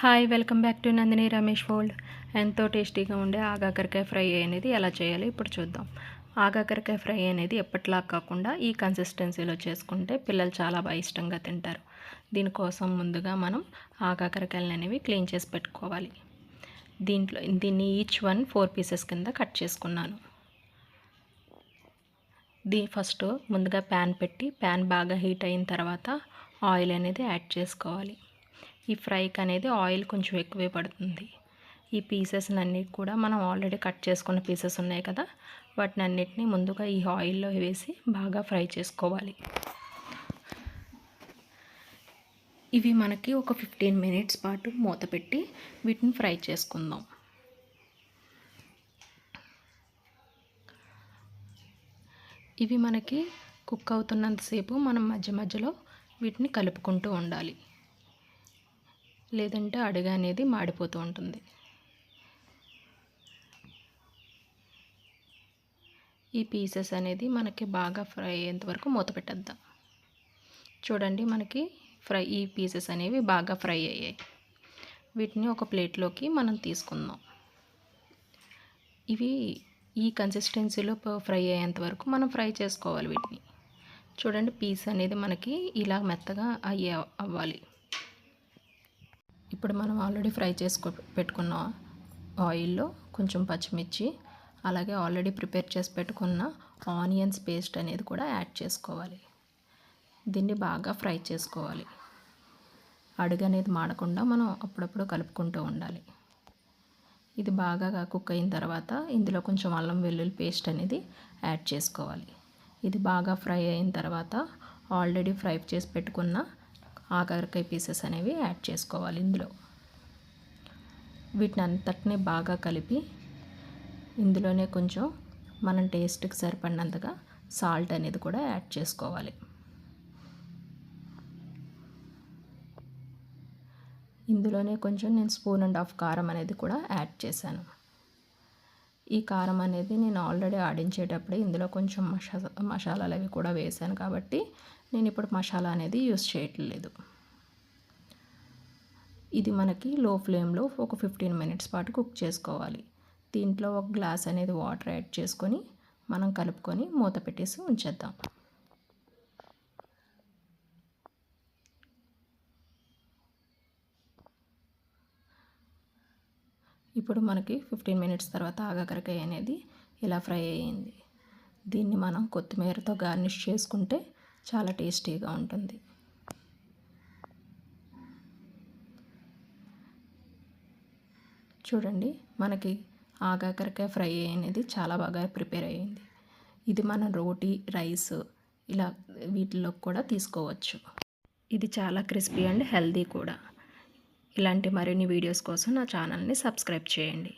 Hi welcome back to Nandini Ramesh fold. ఎంతో టేస్టీగా ఉండే ఆగాకరకాయ ఫ్రై అనేది ఎలా చేయాలి ఇప్పుడు చూద్దాం. ఆగాకరకాయ ఫ్రై అనేది ఎప్పటిలా కాకుండా ఈ కన్సిస్టెన్సీలో చేసుకుంటే పిల్లలు చాలా బాగా ఇష్టంగా తింటారు. దీనికోసం ముందుగా మనం ఆగాకరకాయలు అనేవి క్లీన్ చేసి పెట్టుకోవాలి. దీంట్లో దీన్ని ఈచ్ వన్ ఫోర్ పీసెస్ కింద కట్ చేసుకున్నాను. దీ ఫస్ట్ ముందుగా ప్యాన్ పెట్టి ప్యాన్ బాగా హీట్ అయిన తర్వాత ఆయిల్ అనేది యాడ్ చేసుకోవాలి. ఈ ఫ్రైకి అనేది ఆయిల్ కొంచెం ఎక్కువే పడుతుంది. ఈ పీసెస్ అన్నీ కూడా మనం ఆల్రెడీ కట్ చేసుకున్న పీసెస్ ఉన్నాయి కదా వాటిని అన్నిటినీ ముందుగా ఈ ఆయిల్లో వేసి బాగా ఫ్రై చేసుకోవాలి. ఇవి మనకి ఒక ఫిఫ్టీన్ మినిట్స్ పాటు మూత పెట్టి వీటిని ఫ్రై చేసుకుందాం. ఇవి మనకి కుక్ అవుతున్నంతసేపు మనం మధ్య మధ్యలో వీటిని కలుపుకుంటూ ఉండాలి. లేదంటే అడుగు అనేది మాడిపోతూ ఉంటుంది. ఈ పీసెస్ అనేది మనకి బాగా ఫ్రై అయ్యేంత వరకు మూత పెట్టేద్దాం. చూడండి మనకి ఫ్రై ఈ పీసెస్ అనేవి బాగా ఫ్రై అయ్యాయి. వీటిని ఒక ప్లేట్లోకి మనం తీసుకుందాం. ఇవి ఈ కన్సిస్టెన్సీలో ఫ్రై అయ్యేంత వరకు మనం ఫ్రై చేసుకోవాలి వీటిని. చూడండి పీస్ అనేది మనకి ఇలా మెత్తగా అయ్యే అవ్వాలి. ఇప్పుడు మనం ఆల్రెడీ ఫ్రై చేసుకో పెట్టుకున్న ఆయిల్లో కొంచెం పచ్చిమిర్చి అలాగే ఆల్రెడీ ప్రిపేర్ చేసి పెట్టుకున్న ఆనియన్స్ పేస్ట్ అనేది కూడా యాడ్ చేసుకోవాలి. దీన్ని బాగా ఫ్రై చేసుకోవాలి. అడుగు అనేది మాడకుండా మనం అప్పుడప్పుడు కలుపుకుంటూ ఉండాలి. ఇది బాగా కుక్ అయిన తర్వాత ఇందులో కొంచెం అల్లం వెల్లుల్లి పేస్ట్ అనేది యాడ్ చేసుకోవాలి. ఇది బాగా ఫ్రై అయిన తర్వాత ఆల్రెడీ ఫ్రై చేసి పెట్టుకున్న ఆకారకాయ పీసెస్ అనేవి యాడ్ చేసుకోవాలి ఇందులో. వీటిని అంతటినీ బాగా కలిపి ఇందులోనే కొంచెం మనం టేస్ట్కి సరిపడినంతగా సాల్ట్ అనేది కూడా యాడ్ చేసుకోవాలి. ఇందులోనే కొంచెం నేను స్పూన్ అండ్ హాఫ్ కారం అనేది కూడా యాడ్ చేశాను. ఈ కారం అనేది నేను ఆల్రెడీ ఆడించేటప్పుడే ఇందులో కొంచెం మషా మసాలాలు అవి కూడా వేసాను కాబట్టి నేను ఇప్పుడు మసాలా అనేది యూస్ చేయట్లేదు. ఇది మనకి లో ఫ్లేమ్లో ఒక ఫిఫ్టీన్ మినిట్స్ పాటు కుక్ చేసుకోవాలి. దీంట్లో ఒక గ్లాస్ అనేది వాటర్ యాడ్ చేసుకొని మనం కలుపుకొని మూత పెట్టేసి ఉంచేద్దాం. ఇప్పుడు మనకి ఫిఫ్టీన్ మినిట్స్ తర్వాత ఆగకరకాయ అనేది ఇలా ఫ్రై అయ్యింది. దీన్ని మనం కొత్తిమీరతో గార్నిష్ చేసుకుంటే చాలా టేస్టీగా ఉంటుంది. చూడండి మనకి ఆగాకరకాయ ఫ్రై అనేది చాలా బాగా ప్రిపేర్ అయ్యింది. ఇది మన రోటీ రైస్ ఇలా వీటిలో కూడా తీసుకోవచ్చు. ఇది చాలా క్రిస్పీ అండ్ హెల్దీ కూడా. ఇలాంటి మరిన్ని వీడియోస్ కోసం నా ఛానల్ని సబ్స్క్రైబ్ చేయండి.